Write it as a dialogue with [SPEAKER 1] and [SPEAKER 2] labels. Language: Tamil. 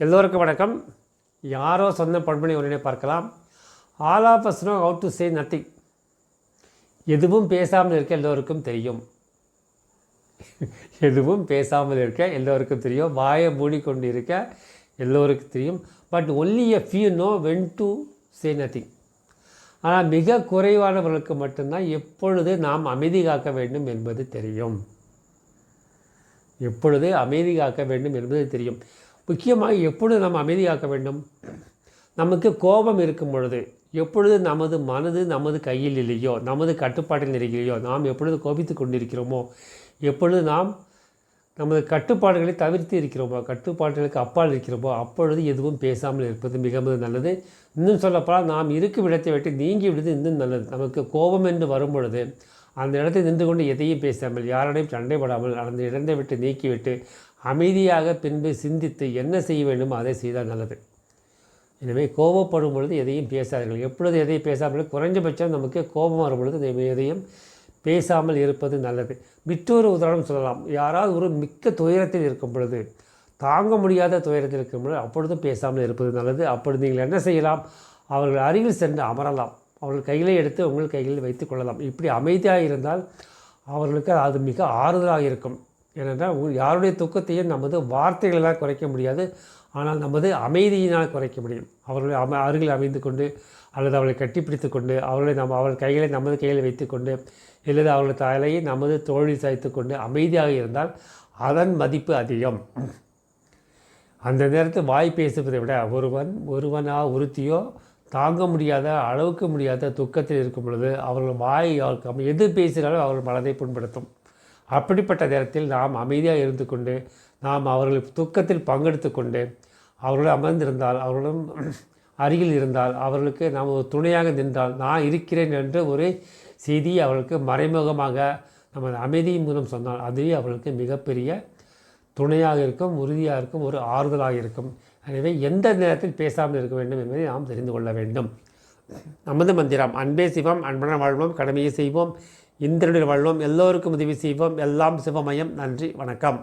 [SPEAKER 1] எல்லோருக்கும் வணக்கம். யாரோ சொந்த பண்பனை உடனே பார்க்கலாம். All of us know how to say nothing எதுவும் பேசாமல் இருக்க எல்லோருக்கும் தெரியும். எதுவும் பேசாமல் இருக்க எல்லோருக்கும் தெரியும். வாயை மூடிக்கொண்டு இருக்க எல்லோருக்கும் தெரியும். But only a few know when to say nothing ஆனால் மிக குறைவானவர்களுக்கு மட்டும்தான் எப்பொழுது நாம் அமைதி காக்க வேண்டும் என்பது தெரியும். எப்பொழுது அமைதி காக்க வேண்டும் என்பது தெரியும். முக்கியமாக எப்பொழுது நாம் அமைதியாக்க வேண்டும்? நமக்கு கோபம் இருக்கும் பொழுது எப்பொழுது நமது மனது நமது கையில் இல்லையோ நமது கட்டுப்பாட்டில் இருக்கிறையோ நாம் எப்பொழுது கோபித்து கொண்டிருக்கிறோமோ எப்பொழுது நாம் நமது கட்டுப்பாடுகளை தவிர்த்து இருக்கிறோமோ கட்டுப்பாடுகளுக்கு அப்பால் இருக்கிறோமோ அப்பொழுது எதுவும் பேசாமல் இருப்பது மிக மிக நல்லது. இன்னும் சொல்லப்போனால் நாம் இருக்கும் இடத்தை விட்டு நீங்கி விடுவது இன்னும் நல்லது. நமக்கு கோபம் என்று வரும் பொழுது அந்த இடத்தை நின்று கொண்டு எதையும் பேசாமல் யாரோடையும் சண்டைப்படாமல் அந்த இடத்தை விட்டு நீக்கிவிட்டு அமைதியாக பின்பு சிந்தித்து என்ன செய்ய வேண்டுமோ அதை செய்தால் நல்லது. எனவே கோபப்படும் பொழுது எதையும் பேசாதீர்கள். எப்பொழுது எதையும் பேசாமல் குறைஞ்சபட்சம் நமக்கு கோபம் வரும் பொழுது எதையும் பேசாமல் இருப்பது நல்லது. மற்றொரு உதாரணம் சொல்லலாம். யாராவது ஒரு மிக்க துயரத்தில் இருக்கும் பொழுது தாங்க முடியாத துயரத்தில் இருக்கும் பொழுது அப்பொழுதும் பேசாமல் இருப்பது நல்லது. அப்பொழுது நீங்கள் என்ன செய்யலாம்? அவர்கள் அருகில் சென்று அமரலாம். அவர்கள் கையிலே எடுத்து உங்கள் கைகளில் வைத்துக் கொள்ளலாம். இப்படி அமைதியாக இருந்தால் அவர்களுக்கு அது மிக ஆறுதலாக இருக்கும். ஏனென்றால் யாருடைய துக்கத்தையும் நமது வார்த்தைகளால் குறைக்க முடியாது. ஆனால் நமது அமைதியினால் குறைக்க முடியும். அவர்களை அம அருகில் அமைந்து கொண்டு அல்லது அவளை கட்டிப்பிடித்து கொண்டு அவர்களை நம்ம அவர்கள் கைகளை நமது கையில் வைத்துக்கொண்டு அல்லது அவர்கள் தலையை நமது தோழி சாய்த்து கொண்டு அமைதியாக இருந்தால் அதன் மதிப்பு அதிகம். அந்த நேரத்தில் வாய் பேசுவதை விட ஒருவன் ஒருவனா ஒருத்தியோ தாங்க முடியாத அளவுக்கு முடியாத துக்கத்தில் இருக்கும் பொழுது அவர்கள் வாய் எது பேசினாலும் அவர்கள் மனதை புண்படுத்தும். அப்படிப்பட்ட நேரத்தில் நாம் அமைதியாக இருந்து கொண்டு நாம் அவர்கள் துக்கத்தில் பங்கெடுத்து கொண்டு அவர்கள் அமர்ந்திருந்தால் அவர்களும் அருகில் இருந்தால் அவர்களுக்கு நாம் ஒரு துணையாக நின்றால் நான் இருக்கிறேன் என்று ஒரு செய்தியை அவர்களுக்கு மறைமுகமாக நமது அமைதியின் மூலம் சொன்னால் அதுவே அவர்களுக்கு மிகப்பெரிய துணையாக இருக்கும் உறுதியாக இருக்கும் ஒரு ஆறுதலாக இருக்கும். எனவே எந்த நேரத்தில் பேசாமல் இருக்க வேண்டும் என்பதை நாம் தெரிந்து கொள்ள வேண்டும். நமது மந்திரம் அன்பே சிவம் அன்புடன் வாழ்வோம் கடமையை செய்வோம் இந்திரனில் வாழ்வோம் எல்லோருக்கும் உதவி செய்வோம் எல்லாம் சிவமயம். நன்றி வணக்கம்.